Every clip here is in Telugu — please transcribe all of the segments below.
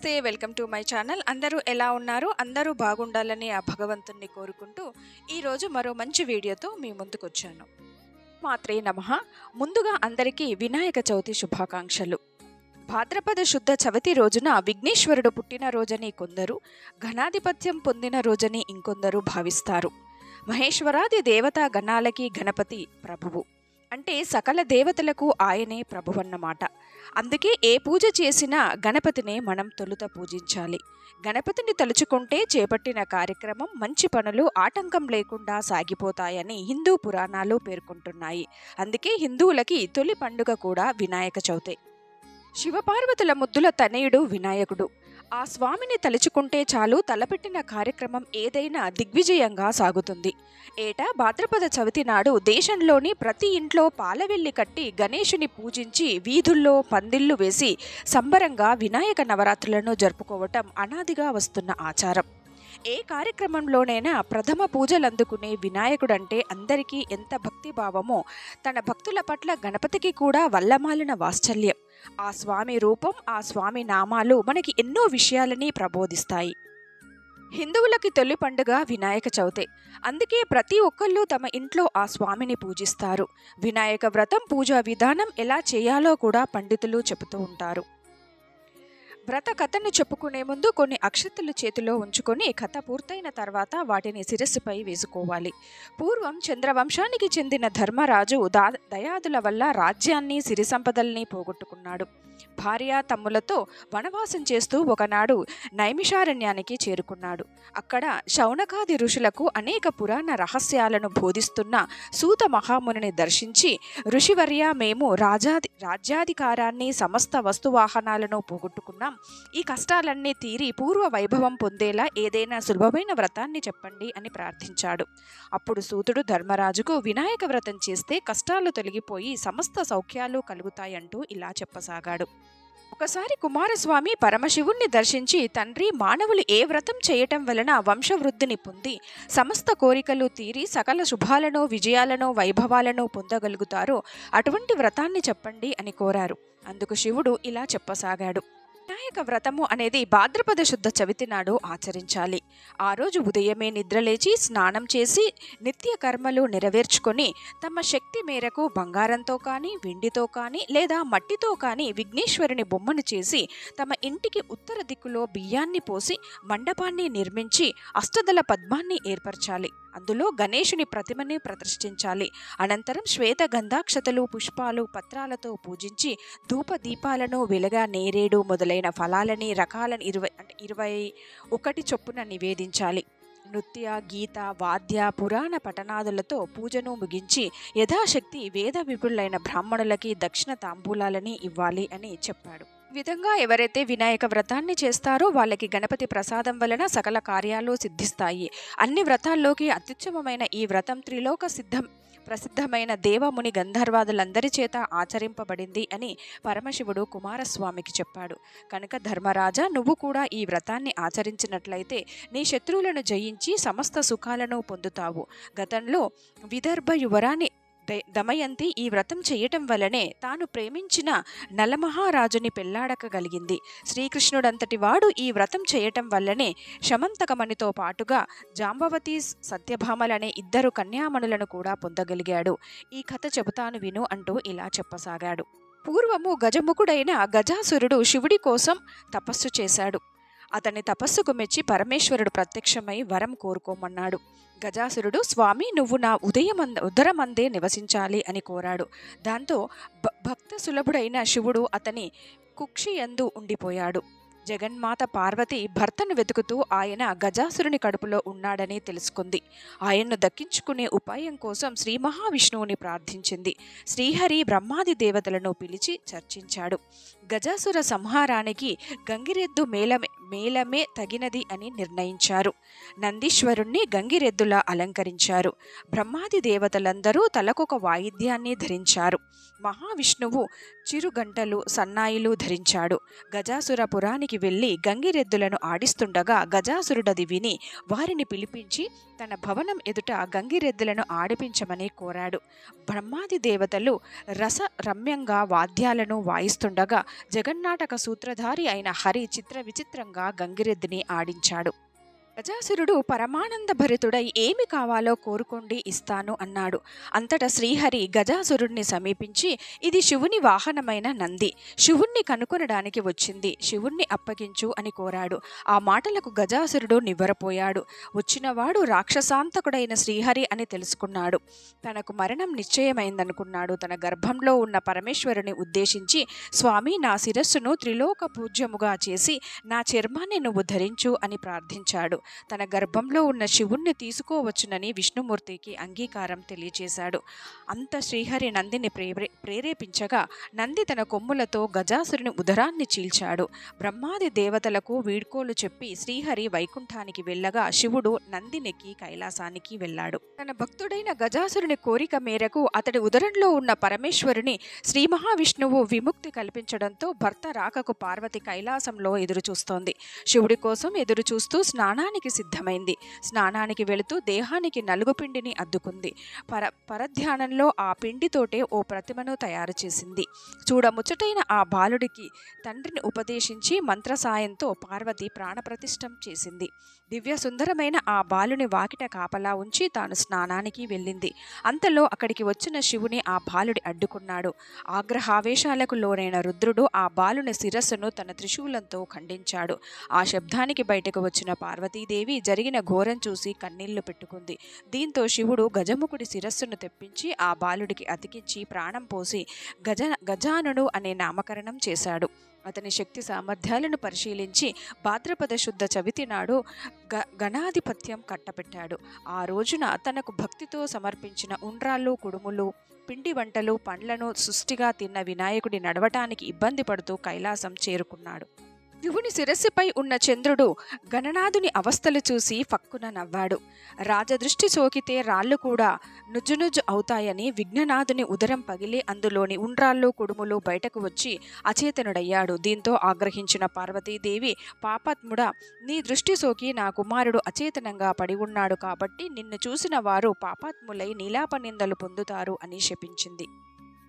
నమస్తే వెల్కమ్ టు మై ఛానల్. అందరూ ఎలా ఉన్నారు? అందరూ బాగుండాలని ఆ భగవంతుణ్ణి కోరుకుంటూ ఈరోజు మరో మంచి వీడియోతో మీ ముందుకు వచ్చాను మాత్రే నమ. ముందుగా అందరికీ వినాయక చవితి శుభాకాంక్షలు. భాద్రపద శుద్ధ చవితి రోజున విఘ్నేశ్వరుడు పుట్టినరోజని కొందరు ఘనాధిపత్యం పొందిన రోజని ఇంకొందరు భావిస్తారు. మహేశ్వరాది దేవతా గణాలకి గణపతి ప్రభువు. అంటే సకల దేవతలకు ఆయనే ప్రభువన్నమాట. అందుకే ఏ పూజ చేసినా గణపతినే మనం తొలుత పూజించాలి. గణపతిని తలుచుకుంటే చేపట్టిన కార్యక్రమం మంచి పనులు ఆటంకం లేకుండా సాగిపోతాయని హిందూ పురాణాలు పేర్కొంటున్నాయి. అందుకే హిందువులకి తొలి పండుగ కూడా వినాయక చవితే. శివపార్వతుల ముద్దుల తనయుడు వినాయకుడు. ఆ స్వామిని తలుచుకుంటే చాలు తలపెట్టిన కార్యక్రమం ఏదైనా దిగ్విజయంగా సాగుతుంది. ఏటా భాద్రపద చవితి నాడు దేశంలోని ప్రతి ఇంట్లో పాలవెల్లి కట్టి గణేషుని పూజించి వీధుల్లో పందిళ్ళు వేసి సంబరంగా వినాయక నవరాత్రులను జరుపుకోవటం అనాదిగా వస్తున్న ఆచారం. ఏ కార్యక్రమంలోనైనా ప్రథమ పూజలు అందుకునే వినాయకుడంటే అందరికీ ఎంత భక్తిభావమో తన భక్తుల పట్ల గణపతికి కూడా వల్లమాలిన వాత్సల్యం. ఆ స్వామి రూపం ఆ స్వామి నామాలు మనకి ఎన్నో విషయాలని ప్రబోధిస్తాయి. హిందువులకి తొలి పండుగ వినాయక చవితే. అందుకే ప్రతి ఒక్కళ్ళు తమ ఇంట్లో ఆ స్వామిని పూజిస్తారు. వినాయక వ్రతం పూజా విధానం ఎలా చేయాలో కూడా పండితులు చెబుతూ ఉంటారు. వ్రత కథను చెప్పుకునే ముందు కొన్ని అక్షతలు చేతిలో ఉంచుకొని కథ పూర్తయిన తర్వాత వాటిని శిరస్సుపై వేసుకోవాలి. పూర్వం చంద్రవంశానికి చెందిన ధర్మరాజు దా దయాదుల వల్ల రాజ్యాన్ని సిరి సంపదల్ని పోగొట్టుకున్నాడు. భార్య తమ్ములతో వనవాసం చేస్తూ ఒకనాడు నైమిషారణ్యానికి చేరుకున్నాడు. అక్కడ శౌనకాది ఋషులకు అనేక పురాణ రహస్యాలను బోధిస్తున్న సూత మహామునిని దర్శించి ఋషివర్య మేము రాజాది రాజ్యాధికారాన్ని సమస్త వస్తువాహనాలను పోగొట్టుకున్నాం. ఈ కష్టాలన్నీ తీరి పూర్వ వైభవం పొందేలా ఏదైనా సులభమైన వ్రతాన్ని చెప్పండి అని ప్రార్థించాడు. అప్పుడు సూతుడు ధర్మరాజుకు వినాయక వ్రతం చేస్తే కష్టాలు తొలగిపోయి సమస్త సౌఖ్యాలు కలుగుతాయంటూ ఇలా చెప్పసాగాడు. ఒకసారి కుమారస్వామి పరమశివుణ్ణి దర్శించి తండ్రి మానవులు ఏ వ్రతం చేయటం వలన వంశవృద్ధిని పొంది సమస్త కోరికలు తీరి సకల శుభాలను విజయాలను వైభవాలను పొందగలుగుతారో అటువంటి వ్రతాన్ని చెప్పండి అని కోరారు. అందుకు శివుడు ఇలా చెప్పసాగాడు. వినాయక వ్రతము అనేది భాద్రపద శుద్ధ చవితి నాడు ఆచరించాలి. ఆ రోజు ఉదయమే నిద్రలేచి స్నానం చేసి నిత్య కర్మలు నెరవేర్చుకొని తమ శక్తి మేరకు బంగారంతో కానీ వెండితో కానీ లేదా మట్టితో కానీ విఘ్నేశ్వరుని బొమ్మను చేసి తమ ఇంటికి ఉత్తర దిక్కులో బియ్యాన్ని పోసి మండపాన్ని నిర్మించి అష్టదల పద్మాన్ని ఏర్పరచాలి. అందులో గణేషుని ప్రతిమని ప్రతిష్ఠించాలి. అనంతరం శ్వేత గంధాక్షతలు పుష్పాలు పత్రాలతో పూజించి ధూప దీపాలను వెలగా నేరేడు మొదలైన ఫలాలని రకాలను ఇరవై అంటే ఇరవై ఒకటి చొప్పున నివేదించాలి. నృత్య గీత వాద్య పురాణ పఠనాదులతో పూజను ముగించి యథాశక్తి వేద విపులైన బ్రాహ్మణులకి దక్షిణ తాంబూలాలని ఇవ్వాలి అని చెప్పాడు. విధంగా ఎవరైతే వినాయక వ్రతాన్ని చేస్తారో వాళ్ళకి గణపతి ప్రసాదం వలన సకల కార్యాలు సిద్ధిస్తాయి. అన్ని వ్రతాల్లోకి అత్యుత్తమమైన ఈ వ్రతం త్రిలోక సిద్ధం ప్రసిద్ధమైన దేవముని గంధర్వాదులందరి చేత ఆచరింపబడింది అని పరమశివుడు కుమారస్వామికి చెప్పాడు. కనుక ధర్మరాజా నువ్వు కూడా ఈ వ్రతాన్ని ఆచరించినట్లయితే నీ శత్రువులను జయించి సమస్త సుఖాలను పొందుతావు. గతంలో విదర్భ యువరాణి దమయంతి ఈ వ్రతం చేయటం వలనే తాను ప్రేమించిన నలమహారాజుని పెళ్ళాడకగలిగింది. శ్రీకృష్ణుడంతటి వాడు ఈ వ్రతం చేయటం వల్లనే శమంతకమణితో పాటుగా జాంబవతి సత్యభామలనే ఇద్దరు కన్యామణులను కూడా పొందగలిగాడు. ఈ కథ చెబుతాను విను అంటూ ఇలా చెప్పసాగాడు. పూర్వము గజముఖుడైన గజాసురుడు శివుడి కోసం తపస్సు చేశాడు. అతని తపస్సుకు మెచ్చి పరమేశ్వరుడు ప్రత్యక్షమై వరం కోరుకోమన్నాడు. గజాసురుడు స్వామి నువ్వు నా ఉదయమంద ఉదరమందే నివసించాలి అని కోరాడు. దాంతో భ- భక్త సులభుడైన శివుడు అతని కుక్షియందు ఉండిపోయాడు. జగన్మాత పార్వతి భర్తను వెతుకుతూ ఆయన గజాసురుని కడుపులో ఉన్నాడని తెలుసుకుంది. ఆయన్ను దక్కించుకునే ఉపాయం కోసం శ్రీ మహావిష్ణువుని ప్రార్థించింది. శ్రీహరి బ్రహ్మాది దేవతలను పిలిచి చర్చించాడు. గజాసుర సంహారానికి గంగిరెద్దు మేళమే మేళమే తగినది అని నిర్ణయించారు. నందీశ్వరుణ్ణి గంగిరెద్దులా అలంకరించారు. బ్రహ్మాది దేవతలందరూ తలకొక వాయిద్యాన్ని ధరించారు. మహావిష్ణువు చిరుగంటలు సన్నాయిలు ధరించాడు. గజాసుర పురానికి వెళ్ళి గంగిరెద్దులను ఆడిస్తుండగా గజాసురుడది విని వారిని పిలిపించి తన భవనం ఎదుట గంగిరెద్దులను ఆడిపించమని కోరాడు. బ్రహ్మాది దేవతలు రస రమ్యంగా వాద్యాలను వాయిస్తుండగా జగన్నాటక సూత్రధారి అయిన హరి చిత్ర విచిత్రంగా గంగిరెద్దుని ఆడించాడు. గజాసురుడు పరమానంద భరితుడై ఏమి కావాలో కోరుకోండి ఇస్తాను అన్నాడు. అంతటా శ్రీహరి గజాసురుడిని సమీపించి ఇది శివుని వాహనమైన నంది. శివుణ్ణి కనుకొనడానికి వచ్చింది. శివుణ్ణి అప్పగించు అని కోరాడు. ఆ మాటలకు గజాసురుడు నివ్వరపోయాడు. వచ్చినవాడు రాక్షసాంతకుడైన శ్రీహరి అని తెలుసుకున్నాడు. తనకు మరణం నిశ్చయమైందనుకున్నాడు. తన గర్భంలో ఉన్న పరమేశ్వరుని ఉద్దేశించి స్వామి నా శిరస్సును త్రిలోక పూజ్యముగా చేసి నా చర్మాన్ని నువ్వు ధరించు అని ప్రార్థించాడు. తన గర్భంలో ఉన్న శివుణ్ణి తీసుకోవచ్చునని విష్ణుమూర్తికి అంగీకారం తెలియజేశాడు. అంత శ్రీహరి నందిని ప్రేరే ప్రేరేపించగా నంది తన కొమ్ములతో గజాసురుని ఉదరాన్ని చీల్చాడు. బ్రహ్మాది దేవతలకు వీడ్కోలు చెప్పి శ్రీహరి వైకుంఠానికి వెళ్ళగా శివుడు నందినికి కైలాసానికి వెళ్ళాడు. తన భక్తుడైన గజాసురుని కోరిక మేరకు అతడి ఉదరంలో ఉన్న పరమేశ్వరుని శ్రీ మహావిష్ణువు విముక్తి కల్పించడంతో భర్త రాకకు పార్వతి కైలాసంలో ఎదురుచూస్తోంది. శివుడి కోసం ఎదురుచూస్తూ స్నానానికి సిద్ధమైంది. స్నానానికి వెళుతూ దేహానికి నలుగు పిండిని అద్దుకుంది. పర పరధ్యానంలో ఆ పిండితోటే ఓ ప్రతిమను తయారు చేసింది. చూడముచ్చటైన ఆ బాలుడికి తండ్రిని ఉపదేశించి మంత్ర సాయంతో పార్వతి ప్రాణప్రతిష్టం చేసింది. దివ్య సుందరమైన ఆ బాలుని వాకిట కాపలా ఉంచి తాను స్నానానికి వెళ్ళింది. అంతలో అక్కడికి వచ్చిన శివుని ఆ బాలుడి అడ్డుకున్నాడు. ఆగ్రహావేశాలకు లోనైన రుద్రుడు ఆ బాలుని శిరస్సును తన త్రిశూలంతో ఖండించాడు. ఆ శబ్దానికి బయటకు వచ్చిన సతీదేవి జరిగిన ఘోరం చూసి కన్నీళ్ళు పెట్టుకుంది. దీంతో శివుడు గజముఖుడి శిరస్సును తెప్పించి ఆ బాలుడికి అతికించి ప్రాణం పోసి గజ గజానుడు అనే నామకరణం చేశాడు. అతని శక్తి సామర్థ్యాలను పరిశీలించి భాద్రపద శుద్ధ చవితి నాడు గ గణాధిపత్యం కట్టబెట్టాడు. ఆ రోజున తనకు భక్తితో సమర్పించిన ఉండ్రాళ్ళు కుడుములు పిండి వంటలు పండ్లను సుష్టిగా తిన్న వినాయకుడి నడవటానికి ఇబ్బంది పడుతూ కైలాసం చేరుకున్నాడు. శివుని శిరస్సుపై ఉన్న చంద్రుడు గణనాథుని అవస్థలు చూసి ఫక్కున నవ్వాడు. రాజదృష్టి సోకితే రాళ్ళు కూడా నుజ్జునుజ్జు అవుతాయని విఘ్ననాథుని ఉదరం పగిలి అందులోని ఉండ్రాళ్ళు కుడుములు బయటకు వచ్చి అచేతనుడయ్యాడు. దీంతో ఆగ్రహించిన పార్వతీదేవి పాపాత్ముడా నీ దృష్టి సోకి నా కుమారుడు అచేతనంగా పడి ఉన్నాడు కాబట్టి నిన్ను చూసిన వారు పాపాత్ములై నీలాపనిందలు పొందుతారు అని శపించింది.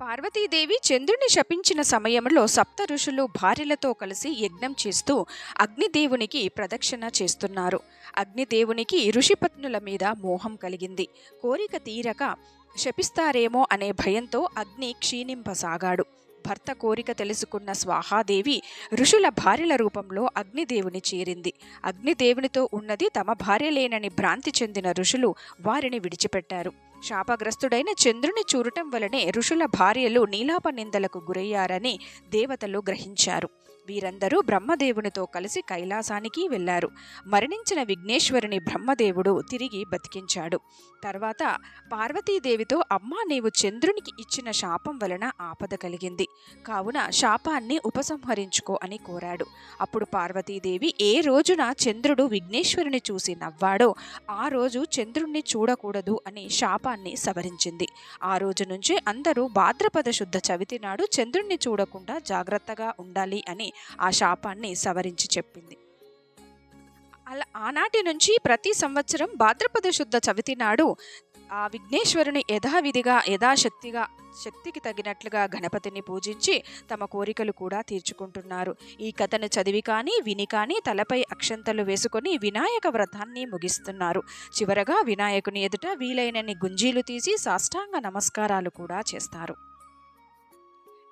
పార్వతీదేవి చంద్రుని శపించిన సమయంలో సప్త ఋషులు భార్యలతో కలిసి యజ్ఞం చేస్తూ అగ్నిదేవునికి ప్రదక్షిణ చేస్తున్నారు. అగ్నిదేవునికి ఋషిపత్నుల మీద మోహం కలిగింది. కోరిక తీరక శపిస్తారేమో అనే భయంతో అగ్ని క్షీణింపసాగాడు. భర్త కోరిక తెలుసుకున్న స్వాహాదేవి ఋషుల భార్యల రూపంలో అగ్నిదేవుని చేరింది. అగ్నిదేవునితో ఉన్నది తమ భార్యలేనని భ్రాంతి చెందిన ఋషులు వారిని విడిచిపెట్టారు. శాపగ్రస్తుడైన చంద్రుని చూడటం వలనే ఋషుల భార్యలు నీలాప నిందలకు గురయ్యారని దేవతలు గ్రహించారు. వీరందరూ బ్రహ్మదేవునితో కలిసి కైలాసానికి వెళ్ళారు మరణించిన విఘ్నేశ్వరుని బ్రహ్మదేవుడు తిరిగి బతికించాడు. తర్వాత పార్వతీదేవితో అమ్మా నీవు చంద్రునికి ఇచ్చిన శాపం వలన ఆపద కలిగింది. కావున శాపాన్ని ఉపసంహరించుకో అని కోరాడు. అప్పుడు పార్వతీదేవి ఏ రోజున చంద్రుడు విఘ్నేశ్వరుని చూసి నవ్వాడో ఆ రోజు చంద్రుణ్ణి చూడకూడదు అని శాపాన్ని సవరించింది. ఆ రోజు నుంచి అందరూ భాద్రపద శుద్ధ చవితి నాడు చంద్రుణ్ణి చూడకుండా జాగ్రత్తగా ఉండాలి అని ఆ శాపాన్ని సవరించి చెప్పింది. అలా ఆనాటి నుంచి ప్రతి సంవత్సరం భాద్రపద శుద్ధ చవితి నాడు ఆ విఘ్నేశ్వరుని యథావిధిగా యథాశక్తిగా శక్తికి తగినట్లుగా గణపతిని పూజించి తమ కోరికలు కూడా తీర్చుకుంటున్నారు. ఈ కథను చదివి కానీ విని కానీ తలపై అక్షంతలు వేసుకొని వినాయక వ్రతాన్ని ముగిస్తున్నారు. చివరగా వినాయకుని ఎదుట వీలైనన్ని గుంజీలు తీసి సాష్టాంగ నమస్కారాలు కూడా చేస్తారు.